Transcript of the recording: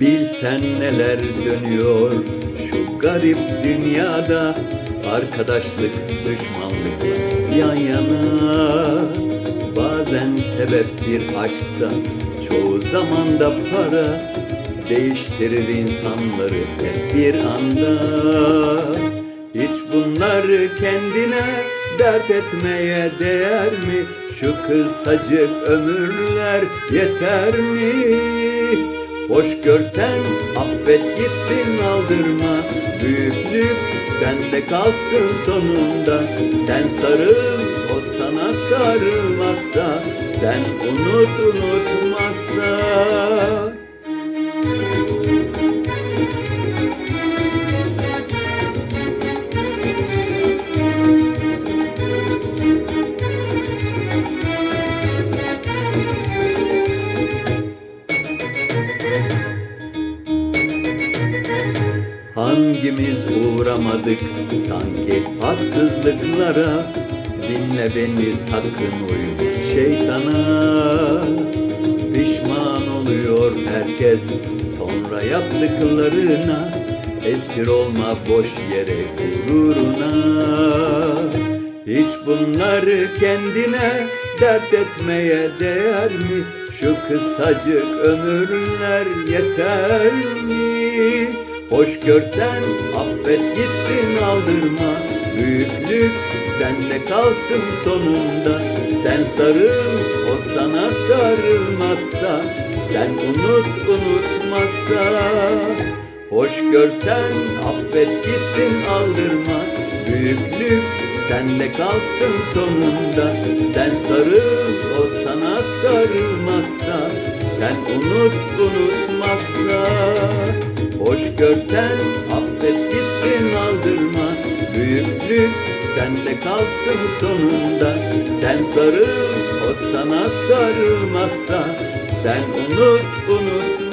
Bilsen neler dönüyor şu garip dünyada. Arkadaşlık, düşmanlık yan yana sebep bir aşksa çoğu zaman da para Değiştirir insanları hep bir anda Hiç bunları kendine dert etmeye değer mi? Şu kısacık ömürler yeter mi? Hoş görsen affet gitsin aldırma Büyüklük sende kalsın sonunda Sen sarıl o sana sarılmazsa Sen unut unutmazsa. Hangimiz uğramadık sanki haksızlıklara Dinle beni sakın uyma şeytana Pişman oluyor herkes sonra yaptıklarına Esir olma boş yere gururuna Hiç bunları kendine dert etmeye değer mi? Şu kısacık ömürler yeter mi? Hoş görsen affet gitsin aldırma Büyüklük sende kalsın sonunda. Sen sarıl o sana sarılmazsa Sen unut unutmazsa. Hoş görsen affet gitsin aldırma. Büyüklük sende kalsın sonunda. Sen sarıl o sana sarılmazsa Sen unut unutmazsa. Hoş görsen affet sende kalsın sonunda. Sen sarıl o sana sarılmazsa Sen unut unutmazsa